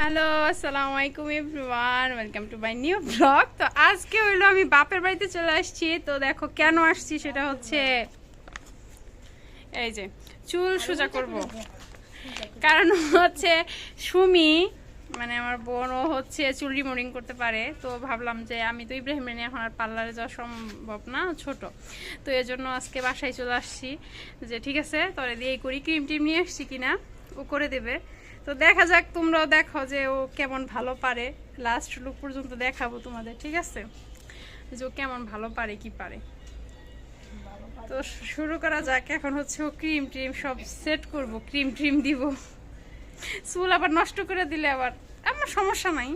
Hello আসসালামু আলাইকুম everyone welcome to my new blog তো আজকে হইল আমি বাপের বাড়িতে চলে আসছি। তো দেখো কেন আসছি সেটা হচ্ছে, এই যে চুল সোজা করব। কারণ হচ্ছে সুমি মানে আমার বোনও হচ্ছে চুল রিমোডিং করতে পারে। তো ভাবলাম যে আমি তো ইব্রাহিম নিয়ে এখন আর পার্লারে যাওয়া সম্ভব না, ছোট। তো এর জন্য আজকে বাসায় চলে আসছি। যে ঠিক আছে, তোরে দিয়ে এই করি ক্রিম টিম নিয়ে এসছি কিনা, ও করে দেবে। তো দেখা যাক তোমরাও দেখো যে ও কেমন ভালো পারে। লাস্ট লুক পর্যন্ত দেখাবো তোমাদের ঠিক আছে? যে ও কেমন ভালো পারে কি পারে। তো শুরু করা যাক এখন হচ্ছে ও ক্রিম ট্রিম সব সেট করব ক্রিম ট্রিম দিব। চুল আবার নষ্ট করে দিলে আবার আমার সমস্যা নাই।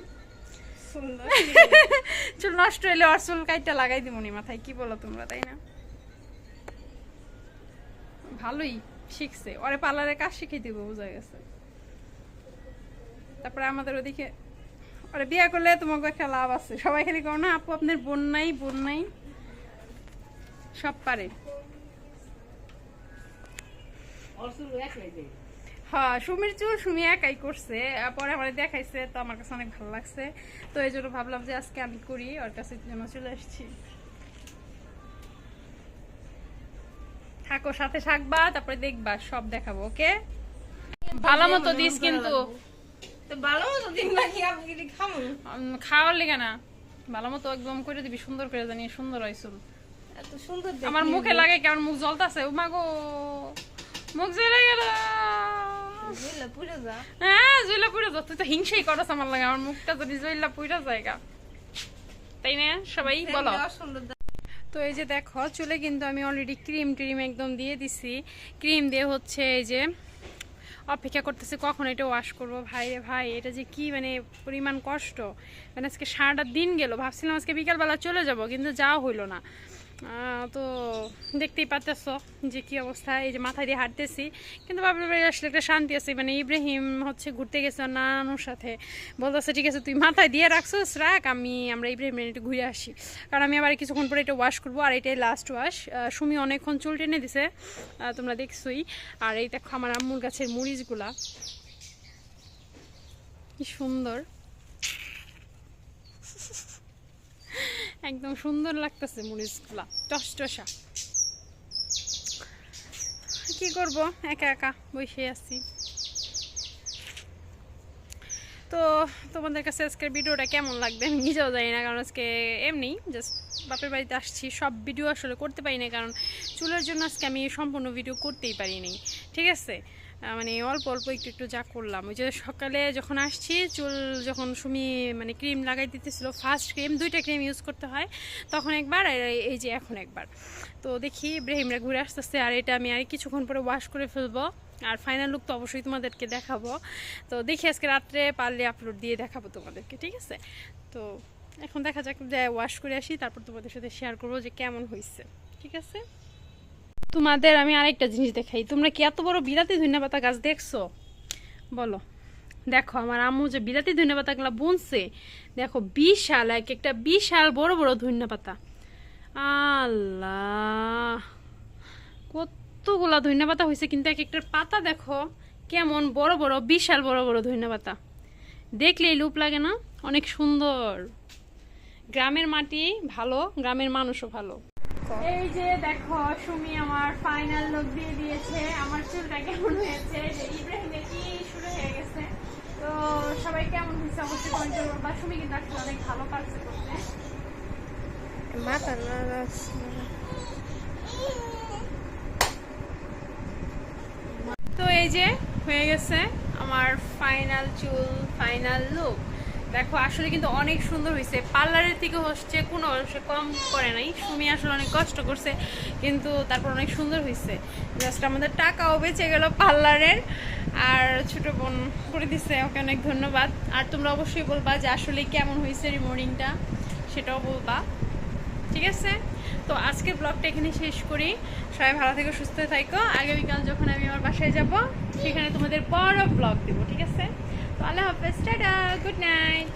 চুল নষ্ট হইলে আর চুল কাইটা লাগাই দিব নি মাথায় কি বলো তোমরা তাই না? ভালোই শিখছে ওরে পার্লারে কাজ শিখিয়ে দিব বোঝা গেছে। তারপরে আমাদের ওদিকে ওরা বিয়ে করলে তোমাকে একটা লাভ আছে। সবাই খালি করো না আপু, আপনার বোন নাই বোন নাই। সব পারে। হ্যাঁ সুমির চুল সুমি একাই করছে পরে আমার দেখাইছে, তো আমার কাছে অনেক ভালো লাগছে। তো এই জন্য ভাবলাম যে আজকে আমি করি, ওর কাছে জন্য চলে আসছি। থাকো, সাথে থাকবা, তারপরে দেখবা, সব দেখাবো, ওকে? ভালো মতো দিস কিন্তু। খাওয়ার লেগে না। ভালো মতো একদম করে দিবি সুন্দর করে জানি সুন্দর হয় চুল। আমার মুখে লাগে কেমন মুখ জ্বলতাছে? ও মাগো মুখ জ্বলে গেল। বুঝলে পুরো যা। হ্যাঁ জুইলা পুরো যা। তুই তো হিংসেই করস আমার লাগে আমার মুখটা যদি জুইলা পুরা জায়গা তাই না? সবাই বলো। তো এই যে দেখো চুলে কিন্তু আমি অলরেডি ক্রিম ট্রিম একদম দিয়ে দিছি। ক্রিম দিয়ে হচ্ছে এই যে অপেক্ষা করতেছি, কখন এটা ওয়াশ করব? ভাই রে ভাই, এটা যে কি মানে পরিমাণ কষ্ট। মানে আজকে সারাটা দিন গেল, ভাবছিলাম আজকে বিকালবেলা চলে যাব, কিন্তু যাওয়া হইল না। তো দেখতেই পাচ্ছ যে কি অবস্থা, এই যে মাথায় দিয়ে হাঁটতেছি। কিন্তু বাপের বাড়ি আসলে একটা শান্তি আছে। মানে ইব্রাহিম হচ্ছে ঘুরতে গেছে নানুর সাথে। বলতেছে, ঠিক আছে, তুই মাথায় দিয়ে রাখছিস, রাখ, আমি, আমরা ইব্রাহিম একটু ঘুরে আসি। কারণ আমি আবার কিছুক্ষণ পরে এটা ওয়াশ করব, আর এটাই লাস্ট ওয়াশ সুমি অনেকক্ষণ চুল টেনে দিছে। তোমরা দেখছোই। আর এই দেখো আমার আম্মুর গাছের মরিচগুলা কি সুন্দর। একদম সুন্দর লাগতেছে মরিচগুলা টসটসা। কি করব? একা একা বসে আছি। তো তোমাদের কাছে আজকের ভিডিওটা কেমন লাগবে? আমি নিজেও জানি না, কারণ আজকে এমনি জাস্ট বাপের বাড়িতে আসছি। সব ভিডিও আসলে করতে পারি না কারণ চুলের জন্য আজকে আমি সম্পূর্ণ ভিডিও করতেই পারিনি ঠিক আছে? মানে অল্প অল্প একটু একটু যা করলাম। ওই যে সকালে যখন আসছি, চুল যখন সুমি মানে ক্রিম লাগাই দিতেছিল ফার্স্ট ক্রিম দুইটা ক্রিম ইউজ করতে হয়। তখন একবার, আর এই- যে এখন একবার। তো দেখি ইব্রাহিমরা ঘুরে আসতেছে, আর এটা আমি আর কিছুক্ষণ পরে ওয়াশ করে ফেলব। আর ফাইনাল লুক তো অবশ্যই তোমাদেরকে দেখাবো। তো দেখি আজকে রাত্রে পারলে আপলোড দিয়ে দেখাবো তোমাদেরকে, ঠিক আছে? তো এখন দেখা যাক যে ওয়াশ করে আসি, তারপর তোমাদের সাথে শেয়ার করব যে কেমন হয়েছে ঠিক আছে? তোমাদের আমি আরেকটা জিনিস দেখাই। তোমরা কি এত বড় বিলাতি ধনিয়া পাতা গাছ দেখছ? বলো। দেখো, আমার আম্মু যে বিলাতি ধনিয়া পাতাগুলো বুনছে, দেখো, বিশাল, এক একটা বিশাল বড় বড় ধনিয়া পাতা। আল্লাহ! কতগুলা ধনিয়া পাতা হয়েছে কিন্তু এক একটার পাতা দেখো, কেমন বড় বড়, বিশাল বড় বড় ধনিয়া পাতা। দেখলেই লুপ লাগে না? অনেক সুন্দর। গ্রামের মাটি ভালো, গ্রামের মানুষও ভালো। এই যে দেখো সুমি আমার ফাইনাল লুক দিয়ে দিয়েছে। আমার চুলটা কেমন হয়েছে? কি শুরু হয়ে গেছে? তো সবাই কেমন হয়েছে অবশ্যই কমেন্ট করব বা সুমি কিন্তু আসলে অনেক ভালো পারছে করতে। মাথা না তো এই যে হয়ে গেছে আমার ফাইনাল চুল ফাইনাল লুক দেখো, আসলে কিন্তু অনেক সুন্দর হয়েছে পার্লারের থেকে হচ্ছে কোনো অংশে কম করে নাই। সুমি আসলে অনেক কষ্ট করছে, কিন্তু তারপর অনেক সুন্দর হয়েছে জাস্ট আমাদের টাকাও বেঁচে গেল পার্লারের। আর ছোট বোন করে দিছে, ওকে অনেক ধন্যবাদ। আর তোমরা অবশ্যই বলবা যে আসলে কেমন হয়েছে রিমোডিংটা সেটাও বলবা। ঠিক আছে? তো আজকের ব্লগটা এখানে শেষ করি। সবাই ভালো থেকে, সুস্থ থাকো। আগামীকাল যখন আমি আমার বাসায় যাব, সেখানে তোমাদের বড় ব্লগ দেবো, ঠিক আছে? আল্লাহ হাফেজ টাটা গুড নাইট